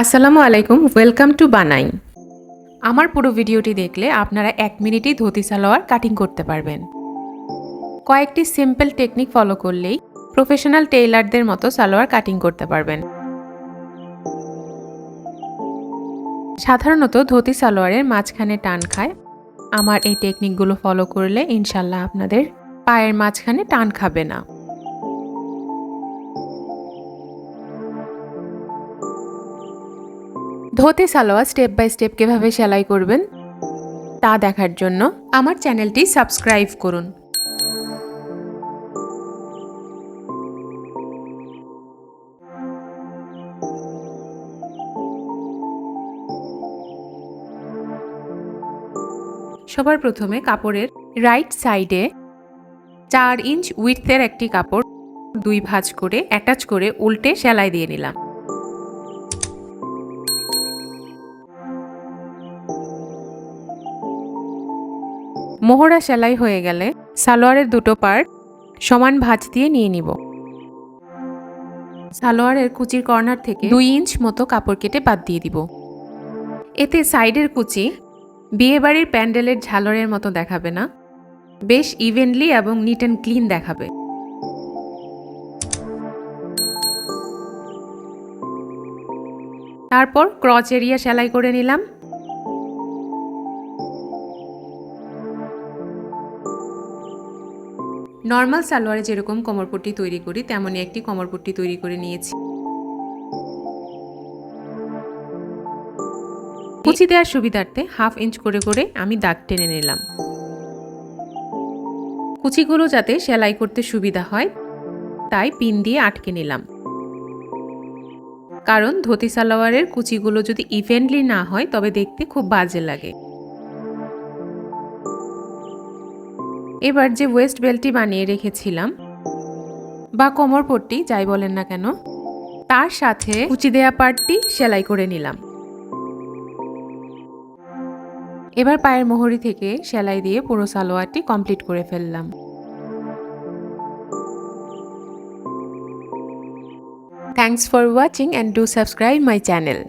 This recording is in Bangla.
আসসালামু আলাইকুম ওয়েলকাম টু বানাই আমার পুরো ভিডিওটি দেখলে আপনারা এক মিনিটেই ধুতি সালোয়ার কাটিং করতে পারবেন। কয়েকটি সিম্পল টেকনিক ফলো করলেই প্রফেশনাল টেইলারদের মতো সালোয়ার কাটিং করতে পারবেন। সাধারণত ধুতি সালোয়ারের মাঝখানে টান খায়। আমার এই টেকনিকগুলো ফলো করলে ইনশাল্লাহ আপনাদের পায়ের মাঝখানে টান খাবে না। Dhoti salwar step by step কীভাবে সেলাই করবেন তা দেখার জন্য আমার চ্যানেলটি সাবস্ক্রাইব করুন। সবার প্রথমে কাপড়ের রাইট সাইডে চার ইঞ্চ উইথের একটি কাপড় দুই ভাঁজ করে অ্যাটাচ করে, উল্টে সেলাই দিয়ে নিলাম। মোহরা সেলাই হয়ে গেলে সালোয়ারের দুটো পার্ট সমান ভাঁজ দিয়ে নিয়ে নিব। সালোয়ারের কুচির কর্নার থেকে দুই ইঞ্চ মতো কাপড় কেটে বাদ দিয়ে দিব। এতে সাইডের কুচি বিয়েবাড়ির প্যান্ডেলের ঝালরের মতো দেখাবে না, বেশ ইভেনলি এবং নিট অ্যান্ড ক্লিন দেখাবে। তারপর ক্রচ এরিয়া সেলাই করে নিলাম। নর্মাল সালোয়ারে যেরকম কোমরপট্টি তৈরি করি, তেমনই একটি কোমরপট্টি তৈরি করে নিয়েছি। কুচি দেওয়ার সুবিধার্থে হাফ ইঞ্চ করে করে আমি দাগ টেনে নিলাম। কুচিগুলো যাতে সেলাই করতে সুবিধা হয়, তাই পিন দিয়ে আটকে নিলাম। কারণ ধুতি সালোয়ারের কুচিগুলো যদি ইভেন্টলি না হয়, তবে দেখতে খুব বাজে লাগে। এবার যে ওয়েস্ট বেল্টটি বানিয়ে রেখেছিলাম, বা কোমর পট্টি, যাই বলেন না কেন, তার সাথে কুচি দেয়া পার্টটি সেলাই করে নিলাম। এবার পায়ের মোহরি থেকে সেলাই দিয়ে পুরো সালোয়ারটি কমপ্লিট করে ফেললাম। Thanks for watching and do subscribe my channel